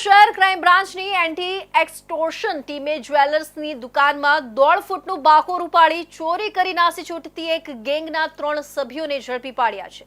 શહેર ક્રાઇમ બ્રાન્ચની anti extortion ટીમે જ્વેલર્સની દુકાનમાં દોઢ ફૂટનું બાકોર ઉપાડી ચોરી કરી નાસી છૂટતી એક ગેંગના ત્રણ સભ્યોને ઝડપી પાડ્યા છે.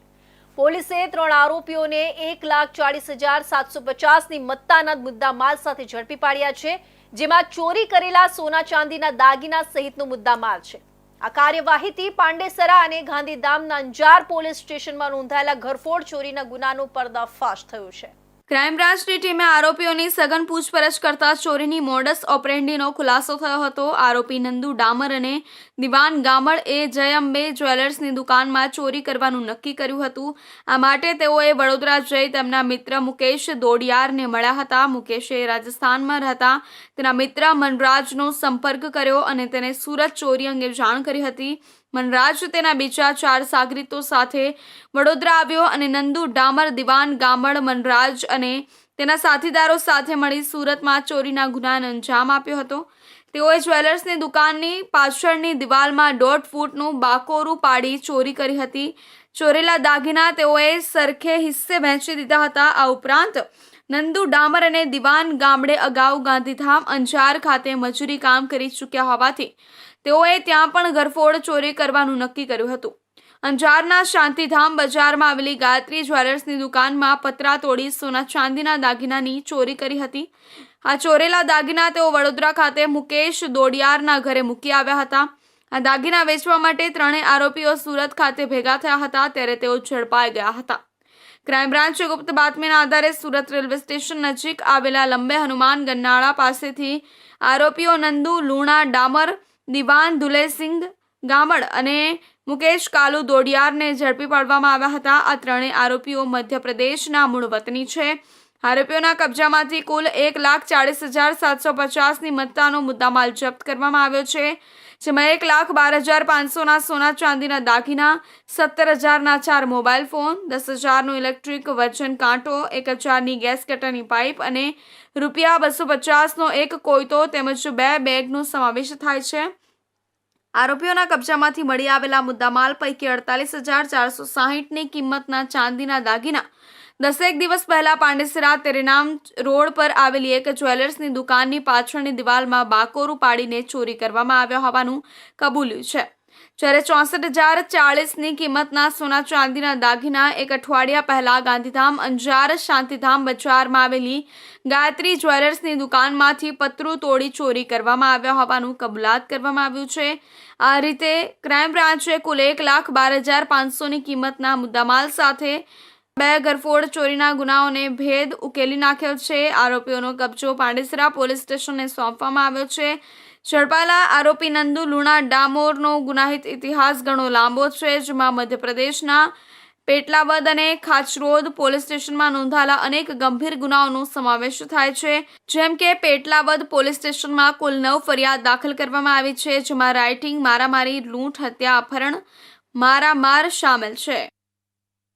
પોલીસે ત્રણ આરોપીઓને એક લાખ ચાળીસ હજાર સાતસો પચાસની મત્તાના મુદ્દા માલ સાથે ઝડપી પાડ્યા છે, જેમાં ચોરી કરેલા સોના ચાંદીના દાગીના સહિતનો મુદ્દા માલ છે. આ કાર્યવાહીથી પાંડેસરા અને ગાંધીધામના અંજાર પોલીસ સ્ટેશનમાં નોંધાયેલા ઘરફોડ ચોરીના ગુનાનો પર્દાફાશ થયો છે. ક્રાઇમ બ્રાન્ચની ટીમે આરોપીઓની સઘન પૂછપરછ કરતા ચોરીની મોડસ ઓપરેન્ડીનો ખુલાસો થયો હતો. આરોપી નંદુ ડામર અને દિવાન ગામડ એ જય અંબે જ્વેલર્સની દુકાનમાં ચોરી કરવાનું નક્કી કર્યું હતું. આ માટે તેઓએ વડોદરા જઈ તેમના મિત્ર મુકેશ દોડિયારને મળ્યા હતા. મુકેશે રાજસ્થાનમાં રહેતા તેના મિત્ર મનરાજનો સંપર્ક કર્યો અને તેને સુરત ચોરી અંગે જાણ કરી હતી. મનરાજ તેના બીજા ચાર સાગરીતો સાથે વડોદરા આવ્યો અને નંદુ ડામર દિવાન ગામડ મનરાજ અને તેના સાથીદારો સાથે મળી સુરતમાં ચોરીના ગુનાને અંજામ આપ્યો હતો. તેઓએ જ્વેલર્સની દુકાનની પાછળની દિવાલમાં દોઢ ફૂટનું બાકોરું પાડી ચોરી કરી હતી. ચોરેલા દાગીના તેઓએ સરખે હિસ્સે વહેંચી દીધા હતા. આ ઉપરાંત નંદુ ડામર અને દિવાન ગામડે અગાઉ ગાંધીધામ અંજાર ખાતે મજૂરી કામ કરી ચૂક્યા હોવાથી તેઓએ ત્યાં પણ ઘરફોડ ચોરી કરવાનું નક્કી કર્યું હતું. અંજારના શાંતિધામ બજારમાં આવેલી ગાયત્રી જ્વેલર્સની દુકાનમાં પતરા તોડી સોના ચાંદીના દાગીનાની ચોરી કરી હતી. આ ચોરેલા દાગીના તેઓ વડોદરા ખાતે મુકેશ દોડિયારના ઘરે મૂકી આવ્યા હતા. આ દાગીના વેચવા માટે ત્રણેય આરોપીઓ સુરત ખાતે ભેગા થયા હતા, ત્યારે તેઓ ઝડપાઈ ગયા હતા. ક્રાઇમ બ્રાન્ચે ગુપ્ત બાતમીના આધારે સુરત રેલવે સ્ટેશન નજીક આવેલા લંબે હનુમાન ગન્નાળા પાસેથી આરોપીઓ નંદુ, લુણા, ડામર, દિવાન દુલેસિંગ ગામડ અને મુકેશ કાલુ દોડિયારને ઝડપી પાડવામાં આવ્યા હતા. આ ત્રણેય આરોપીઓ મધ્યપ્રદેશના મૂળ વતની છે. આરોપીઓના કબજામાંથી કુલ એક લાખ ચાળીસ હજાર સાતસો પચાસની મત્તાનો મુદ્દામાલ જપ્ત કરવામાં આવ્યો છે. જેમાં એક લાખ બાર હજાર પાંચસોના સોના ચાંદીના દાગીના, સત્તર હજારના ચાર મોબાઈલ ફોન, દસ હજારનું ઇલેક્ટ્રિક વજન કાંટો, એક હજારની ગેસ કટરની પાઇપ અને રૂપિયા બસો પચાસનો એક કોયતો તેમજ બે બેગનો સમાવેશ થાય છે. આરોપીઓના કબજામાંથી મળી આવેલા મુદ્દામાલ પૈકી અડતાલીસ હજાર ચારસો સાહીઠની કિંમતના ચાંદીના દાગીના દસેક દિવસ પહેલા પાંડેસરા તેરેનામ રોડ પર આવેલી એક જ્વેલર્સની દુકાનની પાછળની દિવાલમાં બાકોરું પાડીને ચોરી કરવામાં આવ્યા હોવાનું કબૂલ્યું છે. જ્યારે ચોસઠ હજાર ચાળીસની કિંમતના સોના ચાંદીના દાગીના એક અઠવાડિયા પહેલા ગાંધીધામ અંજાર શાંતિધામ બજારમાં આવેલી ગાયત્રી જ્વેલર્સની દુકાનમાંથી પતરું તોડી ચોરી કરવામાં આવ્યા હોવાનું કબૂલાત કરવામાં આવ્યું છે. આ રીતે ક્રાઇમ બ્રાન્ચે કુલ એક લાખ બાર હજાર પાંચસોની કિંમતના મુદ્દામાલ સાથે બે ગરફોડ ચોરીના ગુનાઓને ભેદ ઉકેલી નાખ્યો છે. આરોપીઓનો કબજો પાંડેસરા પોલીસ સ્ટેશનને સોંપવામાં આવ્યો છે. ઝડપાયેલા આરોપી નંદુ લુણા ડામોરનો ગુનાહિત ઇતિહાસ ઘણો લાંબો છે, જેમાં મધ્યપ્રદેશના પેટલાવદ અને ખાચરોદ પોલીસ સ્ટેશનમાં નોંધાયેલા અનેક ગંભીર ગુનાઓનો સમાવેશ થાય છે. જેમ કે પેટલાવદ પોલીસ સ્ટેશનમાં કુલ નવ ફરિયાદ દાખલ કરવામાં આવી છે, જેમાં રાઇટિંગ, મારામારી, લૂંટ, હત્યા, અપહરણ, મારામાર સામેલ છે.